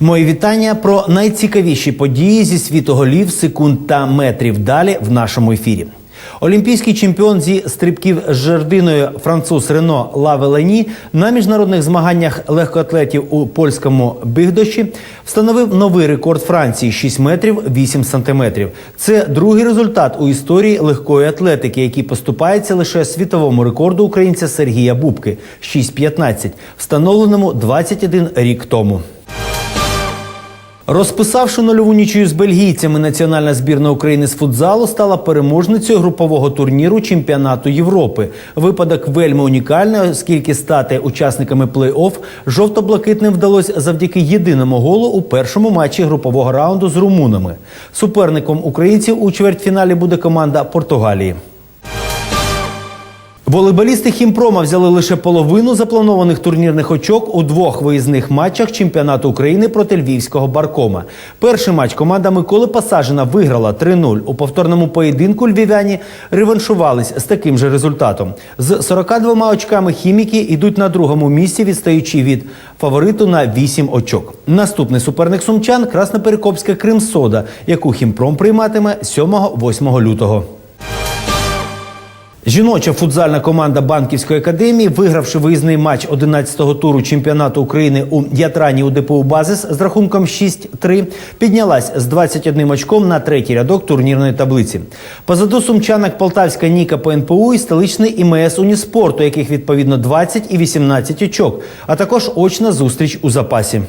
Мої вітання про найцікавіші події зі світу голів, секунд та метрів далі в нашому ефірі. Олімпійський чемпіон зі стрибків з жердиною француз Рено Лавелені на міжнародних змаганнях легкоатлетів у польському Бигдощі встановив новий рекорд Франції 6 метрів 8 сантиметрів. Це другий результат у історії легкої атлетики, який поступається лише світовому рекорду українця Сергія Бубки 6,15, встановленому 21 рік тому. Розписавши нульову нічию з бельгійцями, національна збірна України з футзалу стала переможницею групового турніру чемпіонату Європи. Випадок вельми унікальний, оскільки стати учасниками плей-офф жовто-блакитним вдалося завдяки єдиному голу у першому матчі групового раунду з румунами. Суперником українців у чвертьфіналі буде команда Португалії. Волейболісти Хімпрома взяли лише половину запланованих турнірних очок у двох виїзних матчах чемпіонату України проти львівського баркома. Перший матч команда Миколи Пасажина виграла 3-0. У повторному поєдинку львів'яні реваншувались з таким же результатом. З 42 очками хіміки йдуть на другому місці, відстаючи від фавориту на 8 очок. Наступний суперник сумчан Красноперекопська Кримсода, яку Хімпром прийматиме 7-8 лютого. Жіноча футзальна команда Банківської академії, вигравши виїзний матч 11-го туру чемпіонату України у Ятрані у ДПУ Базис з рахунком 6-3, піднялась з 21 очком на третій рядок турнірної таблиці. Позаду сумчанок Полтавська Ніка по НПУ і столичний ІМС Уніспорту, яких відповідно 20 і 18 очок, а також очна зустріч у запасі.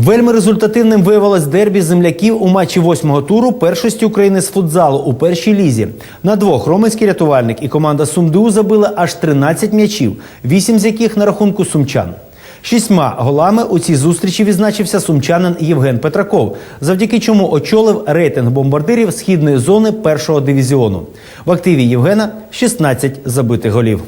Вельми результативним виявилось дербі земляків у матчі восьмого туру першості України з футзалу у першій лізі. На двох роменський рятувальник і команда СумДУ забили аж 13 м'ячів, вісім з яких на рахунку сумчан. Шістьма голами у цій зустрічі відзначився сумчанин Євген Петраков, завдяки чому очолив рейтинг бомбардирів східної зони першого дивізіону. В активі Євгена 16 забитих голів.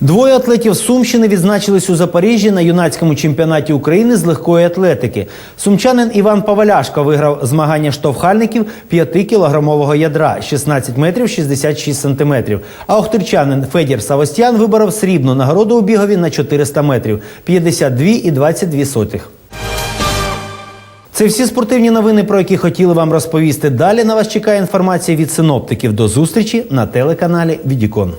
Двоє атлетів Сумщини відзначились у Запоріжжі на юнацькому чемпіонаті України з легкої атлетики. Сумчанин Іван Паваляшко виграв змагання штовхальників 5-кілограмового ядра 16 метрів 66 сантиметрів. А охтирчанин Федір Савостян виборов срібну нагороду у бігові на 400 метрів 52 і 22 сотих. Це всі спортивні новини, про які хотіли вам розповісти. Далі на вас чекає інформація від синоптиків. До зустрічі на телеканалі Відікон.